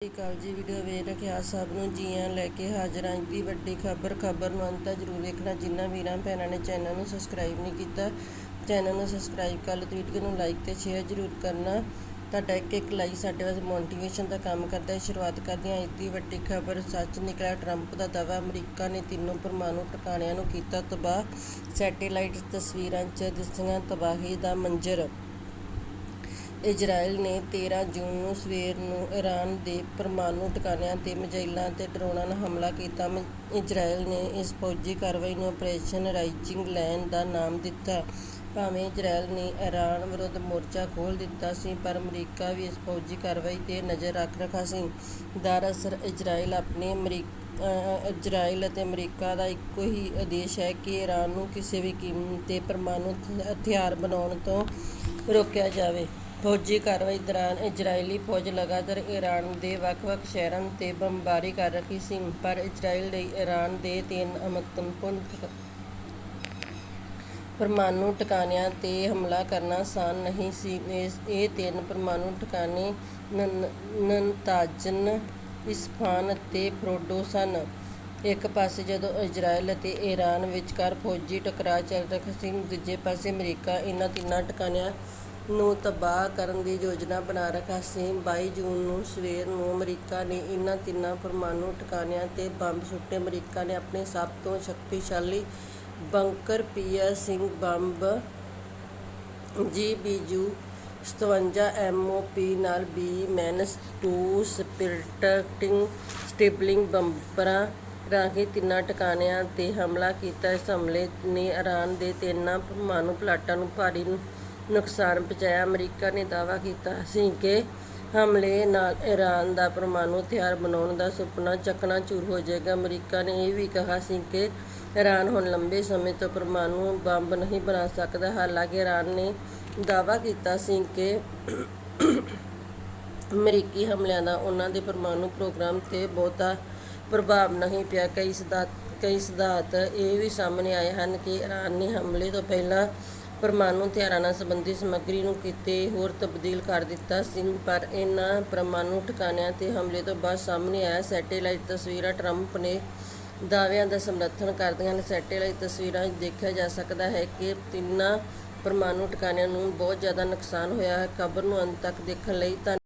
ਸਤਿ ਸ਼੍ਰੀ ਅਕਾਲ ਜੀ ਵੀਡੀਓ ਵੇਖ ਰੱਖਿਆ ਸਭ ਨੂੰ ਜੀਆਂ ਲੈ ਕੇ ਹਾਜ਼ਰ ਹਾਂ। ਅੱਜ ਦੀ ਵੱਡੀ ਖਬਰ ਖਬਰ ਨੂੰ ਅੰਤ ਜ਼ਰੂਰ ਵੇਖਣਾ। ਜਿਨ੍ਹਾਂ ਵੀਰਾਂ, ਭੈਣਾਂ ਨੇ ਚੈਨਲ ਨੂੰ ਸਬਸਕ੍ਰਾਈਬ ਨਹੀਂ ਕੀਤਾ ਚੈਨਲ ਨੂੰ ਸਬਸਕ੍ਰਾਈਬ ਕਰ ਲਓ ਤੇ ਵੀਡੀਓ ਨੂੰ ਲਾਈਕ ਤੇ ਸ਼ੇਅਰ ਜ਼ਰੂਰ ਕਰਨਾ। ਤੁਹਾਡਾ ਇੱਕ ਇੱਕ ਲਾਈਕ ਸਾਡੇ ਵਾਸਤੇ ਮੋਟੀਵੇਸ਼ਨ ਦਾ ਕੰਮ ਕਰਦਾ ਹੈ। ਸ਼ੁਰੂਆਤ ਕਰਦੇ ਹਾਂ। ਅੱਜ ਦੀ ਵੱਡੀ ਖਬਰ, ਸੱਚ ਨਿਕਲਿਆ ਟਰੰਪ ਦਾ ਦਾਅਵਾ, ਅਮਰੀਕਾ ਨੇ ਤਿੰਨੋਂ ਪਰਮਾਣੂ ਟਿਕਾਣਿਆਂ ਨੂੰ ਕੀਤਾ ਤਬਾਹ। ਸੈਟੇਲਾਈਟ ਤਸਵੀਰਾਂ 'ਚ ਦਿਸਦੀਆਂ ਤਬਾਹੀ ਦਾ ਮੰਜ਼ਰ ਇਜ਼ਰਾਈਲ ਨੇ 13 ਜੂਨ ਨੂੰ ਸਵੇਰ ਨੂੰ ਈਰਾਨ ਦੇ ਪਰਮਾਣੂ ਟਿਕਾਣਿਆਂ ਤੇ ਮਿਜ਼ਾਈਲਾਂ ਅਤੇ ਡਰੋਨਾਂ ਨਾਲ ਹਮਲਾ ਕੀਤਾ। ਮ- ਇਜ਼ਰਾਈਲ ਨੇ ਇਸ ਫੌਜੀ ਕਾਰਵਾਈ ਨੂੰ ਆਪਰੇਸ਼ਨ ਰਾਈਜ਼ਿੰਗ ਲਾਇਨ ਦਾ ਨਾਮ ਦਿੱਤਾ। ਭਾਵੇਂ ਇਜ਼ਰਾਈਲ ਨੇ ਈਰਾਨ ਵਿਰੁੱਧ ਮੋਰਚਾ ਖੋਲ੍ਹ ਦਿੱਤਾ ਸੀ, ਪਰ ਅਮਰੀਕਾ ਵੀ ਇਸ ਫੌਜੀ ਕਾਰਵਾਈ ਤੇ ਨਜ਼ਰ ਰੱਖ ਰਿਹਾ ਸੀ। ਦਰਅਸਲ, ਇਜ਼ਰਾਈਲ ਆਪਣੇ ਅਮਰੀਕ ਇਜ਼ਰਾਈਲ ਅਤੇ ਅਮਰੀਕਾ ਦਾ ਇੱਕੋ ਹੀ ਉਦੇਸ਼ ਹੈ ਕਿ ਈਰਾਨ ਨੂੰ ਕਿਸੇ ਵੀ ਕੀਮਤ ਤੇ ਪਰਮਾਣੂ ਹਥਿਆਰ ਬਣਾਉਣ ਤੋਂ ਰੋਕਿਆ ਜਾਵੇ। ਫੌਜੀ ਕਾਰਵਾਈ ਦੌਰਾਨ ਇਜ਼ਰਾਈਲੀ ਫੌਜ ਲਗਾਤਾਰ ਈਰਾਨ ਦੇ ਵੱਖ-ਵੱਖ ਸ਼ਹਿਰਾਂ 'ਤੇ ਬੰਬਾਰੀ ਕਰ ਰਹੀ ਸੀ, ਪਰ ਇਜ਼ਰਾਈਲ ਲਈ ਈਰਾਨ ਦੇ ਤਿੰਨ ਮਹੱਤਵਪੂਰਨ ਪਰਮਾਣੂ ਟਿਕਾਣਿਆਂ 'ਤੇ ਹਮਲਾ ਕਰਨਾ ਆਸਾਨ ਨਹੀਂ ਸੀ। ਇਹ ਤਿੰਨ ਪਰਮਾਣੂ ਟਿਕਾਣੇ ਨਨਤਾਜਨ, ਇਸਫਾਨ ਅਤੇ ਫਰੋਡੋ ਸਨ। ਇੱਕ ਪਾਸੇ ਜਦੋਂ ਇਜ਼ਰਾਈਲ ਅਤੇ ਈਰਾਨ ਵਿਚਕਾਰ ਫੌਜੀ ਟਕਰਾਅ ਚੱਲ ਰਿਹਾ ਸੀ, ਦੂਜੇ ਪਾਸੇ ਅਮਰੀਕਾ ਇਹਨਾਂ ਤਿੰਨਾਂ ਟਿਕਾਣਿਆਂ ਨੂੰ ਤਬਾਹ ਕਰਨ ਦੀ ਯੋਜਨਾ ਬਣਾ ਰਿਹਾ ਸੀ। ਬਾਈ ਜੂਨ ਨੂੰ ਸਵੇਰ ਨੂੰ ਅਮਰੀਕਾ ਨੇ ਇਹਨਾਂ ਤਿੰਨਾਂ ਪਰਮਾਣੂ ਟਿਕਾਣਿਆਂ ਤੇ ਬੰਬ ਸੁੱਟੇ। ਅਮਰੀਕਾ ਨੇ ਆਪਣੇ ਸਭ ਤੋਂ ਸ਼ਕਤੀਸ਼ਾਲੀ ਬੰਕਰ ਪੀਆਰ ਸਿੰਘ ਬੰਬ ਜੀ ਬੀਜੂ 57 ਐਮਓਪੀ ਨਾਲ ਬੀ ਮੈਨਸ 2 ਬੰਬਰਾਂ ਰਾਹੀਂ ਤਿੰਨਾਂ ਟਿਕਾਣਿਆਂ ਤੇ ਹਮਲਾ ਕੀਤਾ। ਇਸ ਹਮਲੇ ਨੇ ਇਰਾਨ ਦੇ ਤਿੰਨਾਂ ਪਰਮਾਣੂ ਪਲਾਟਾਂ ਨੂੰ ਭਾਰੀ ਨੁਕਸਾਨ ਪਹੁੰਚਾਇਆ। ਅਮਰੀਕਾ ਨੇ ਦਾਅਵਾ ਕੀਤਾ ਸੀ ਕਿ ਹਮਲੇ ਨਾਲ ਈਰਾਨ ਦਾ ਪਰਮਾਣੂ ਹਥਿਆਰ ਬਣਾਉਣ ਦਾ ਸੁਪਨਾ ਚਕਨਾਚੂਰ ਹੋ ਜਾਏਗਾ। ਅਮਰੀਕਾ ਨੇ ਇਹ ਵੀ ਕਿਹਾ ਸੀ ਕਿ ਈਰਾਨ ਹੁਣ ਲੰਬੇ ਸਮੇਂ ਤੋਂ ਪਰਮਾਣੂ ਬੰਬ ਨਹੀਂ ਬਣਾ ਸਕਦਾ। ਹਾਲਾਂਕਿ ਈਰਾਨ ਨੇ ਦਾਅਵਾ ਕੀਤਾ ਸੀ ਕਿ ਅਮਰੀਕੀ ਹਮਲਿਆਂ ਦਾ ਉਹਨਾਂ ਦੇ ਪਰਮਾਣੂ ਪ੍ਰੋਗਰਾਮ ਤੇ ਬਹੁਤਾ ਪ੍ਰਭਾਵ ਨਹੀਂ ਪਿਆ। ਕਈ ਸਿਧਾਂਤ ਕਈ ਸਿਧਾਂਤ ਇਹ ਵੀ ਸਾਹਮਣੇ ਆਏ ਹਨ ਕਿ ਈਰਾਨ ਨੇ ਹਮਲੇ ਤੋਂ ਪਹਿਲਾਂ ਪਰਮਾਣੂ ਹਥਿਆਰਾਂ ਨਾਲ ਸੰਬੰਧਿਤ ਸਮੱਗਰੀ ਨੂੰ ਕਿਤੇ ਹੋਰ ਤਬਦੀਲ ਕਰ ਦਿੱਤਾ ਸੀ, ਪਰ ਇਹਨਾਂ ਪਰਮਾਣੂ ਟਿਕਾਣਿਆਂ ਤੇ ਹਮਲੇ ਤੋਂ ਬਾਅਦ ਸਾਹਮਣੇ ਆਇਆ। ਸੈਟੇਲਾਈਟ ਤਸਵੀਰਾਂ ਟਰੰਪ ਨੇ ਦਾਅਵਿਆਂ ਦਾ ਸਮਰਥਨ ਕਰਦੀਆਂ ਹਨ। ਸੈਟੇਲਾਈਟ ਤਸਵੀਰਾਂ 'ਚ ਦੇਖਿਆ ਜਾ ਸਕਦਾ ਹੈ ਕਿ ਤਿੰਨਾਂ ਪਰਮਾਣੂ ਟਿਕਾਣਿਆਂ ਨੂੰ ਬਹੁਤ ਜ਼ਿਆਦਾ ਨੁਕਸਾਨ ਹੋਇਆ ਹੈ। ਖਬਰ ਨੂੰ ਅੰਤ ਤੱਕ ਦੇਖਣ ਲਈ ਧੰਨ